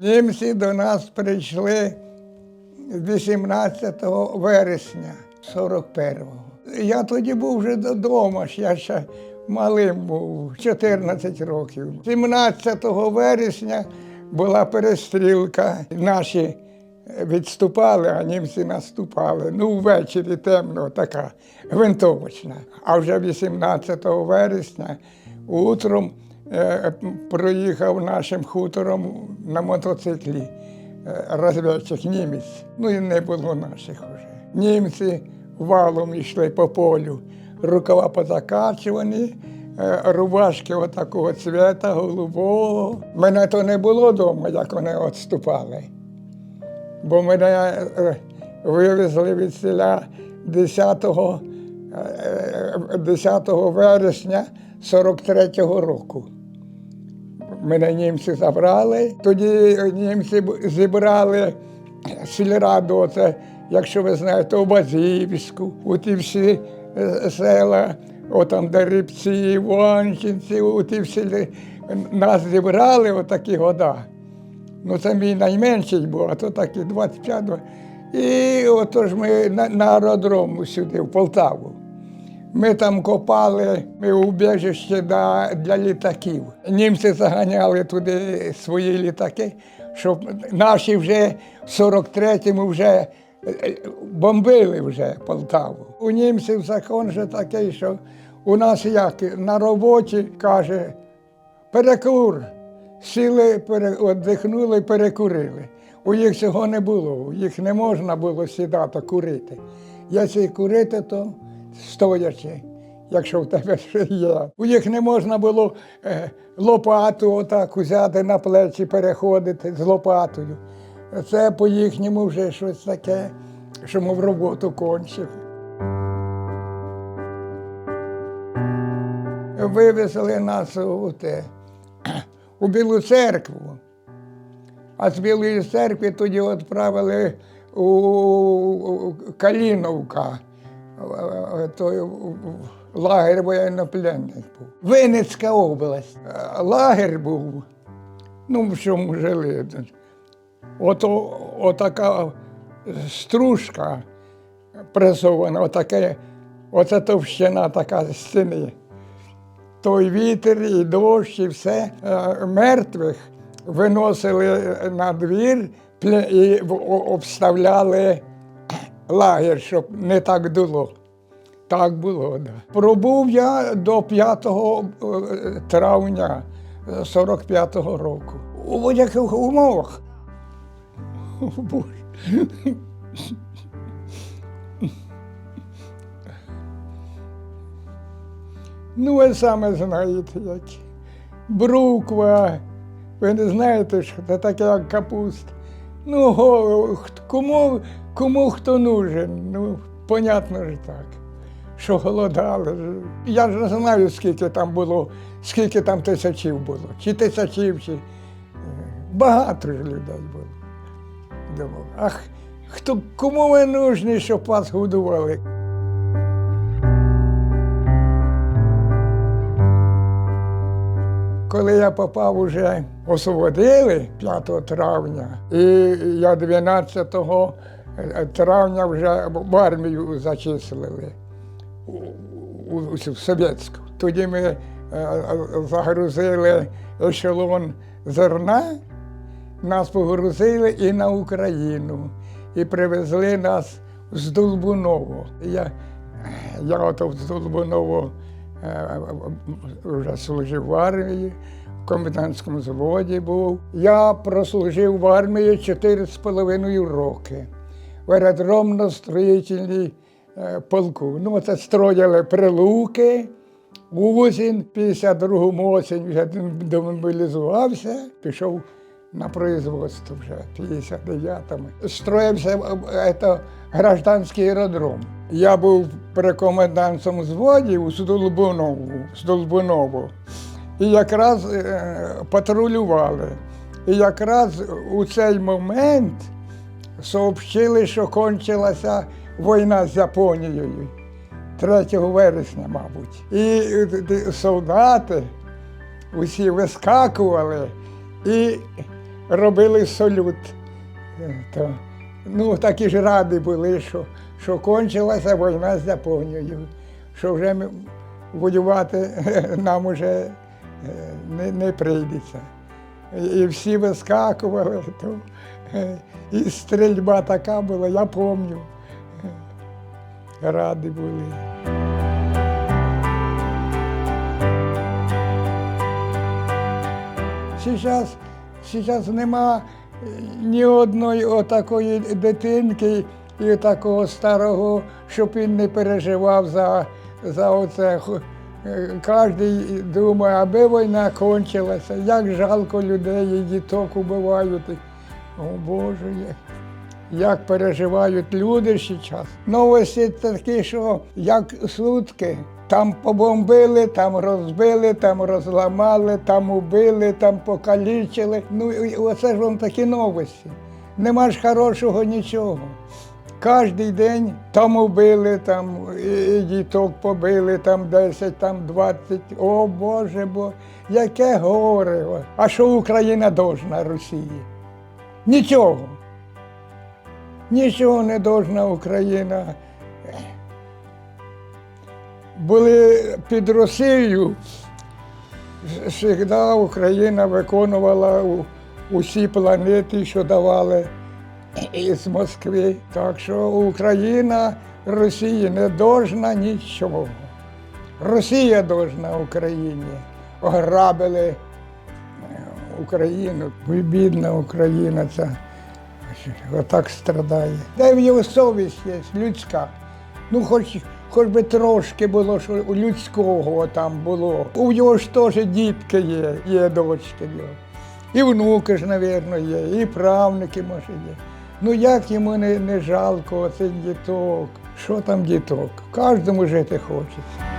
Німці до нас прийшли 18 вересня 41-го. Я тоді був вже додому, я ще малим був, 14 років. 17 вересня була перестрілка. Наші відступали, а німці наступали. Ну, ввечері темно, така гвинтовочна. А вже 18 вересня утром проїхав нашим хутором на мотоциклі е, розвідчик німець. Ну і не було наших уже. Німці валом йшли по полю, рукава позакачувані, е, рубашки отакого цвета, голубого. Мене то не було вдома, як вони відступали. Бо мене е, вивезли від селя 10, е, 10 вересня 43-го року. Мене німці забрали. Тоді німці зібрали сільраду, оце, якщо ви знаєте, Обазівську, у ті всі е, села, отам де Рибці, Іванчинці, у ті всі нас зібрали отакі года. Ну, це мій найменший був, а то такі 25. І отож ми на, на аеродрому сюди, в Полтаву. Ми там копали ми убіжище для, для літаків. Німці заганяли туди свої літаки, щоб наші вже в 43-му вже е, бомбили вже Полтаву. У німців закон же такий, що у нас як на роботі каже, перекур. Сіли, пере, віддихнули, перекурили. У їх цього не було, їх не можна було сідати курити. Якщо курити, то стоячи, якщо в тебе ще є. У їх не можна було е, лопату отак взяти на плечі, переходити з лопатою. Це по їхньому вже щось таке, що мов роботу кончив. Вивезли нас у те у Білу церкву. А з Білої церкви тоді відправили у Каліновка, той лагерь воєннопленних був. Винницька область. Е, Лагерь був, ну, в чому жили. Ото, отака стружка пресована, отаке, оце товщина така стіни той вітер і дощ, і все е, мертвих виносили на двір і обставляли лагерь, щоб не так дуло. Так було, да. Пробув я до 5 е, травня 45-го року. У будь-яких умовах. Ну, ви саме знаєте, як бруква. Ви не знаєте, що це таке, як капуста. Ну, кому, кому хто нужен, ну, понятно ж так, що голодали. Я ж не знаю, скільки там було, скільки там тисячів було, чи тисячів, чи е, багато ж людей було. Думав, ах, хто, кому ви нужні, щоб вас годували? Коли я попав уже освободили 5 травня, і я 12 травня вже в армію зачислили у, у, у совєтську. Тоді ми е, е, загрузили ешелон зерна, нас погрузили і на Україну, і привезли нас з Долбуново. Я, я ото з Долбуново е, вже служив в армії, в комендантському заводі був. Я прослужив в армії 4,5 роки в аеродромно-строїтельній е, полку. Ну, це строїли прилуки. Узін, 52-му осінь вже демобілізувався, пішов на производство вже 59-му. Строївся це, гражданський аеродром. Я був при комендантському зводі у Столбунову, Столбунову. І якраз е, патрулювали. І якраз у цей момент сообщили, що кончилася війна з Японією. 3 вересня, мабуть. І е, солдати усі вискакували і робили салют. Е, То, ну, такі ж раді були, що, що кончилася війна з Японією, що вже воювати нам уже е, не, не прийдеться. І- всі вискакували, то, е, і стрільба така була, я пам'ятаю. Раді були. Зараз, зараз нема е, ні одної отакої дитинки і такого старого, щоб він не переживав за, за оце. Е, Кожен думає, аби війна кончилася, як жалко людей і діток убивають. О Боже, як, переживають люди зараз. Новості такі, що як сутки. Там побомбили, там розбили, там розламали, там убили, там покалічили. Ну і оце ж вам такі новості. Нема ж хорошого нічого. Кожний день там убили, там і, діток побили, там 10, там 20. О Боже, бо яке горе. А що Україна должна Росії? Нічого. Нічого не должна Україна. Були під Росією, завжди Україна виконувала усі планети, що давали із Москви. Так що Україна Росії не должна нічого. Росія должна Україні. Ограбили е, Україну. Бідна Україна ця отак страдає. Де в його совість є, людська. Ну, хоч, хоч би трошки було, що у людського там було. У нього ж теж дітки є, є дочки його. І внуки ж, мабуть, є, і правнуки, може, є. Ну як йому не, не жалко цей діток? Що там діток? Кожному жити хочеться.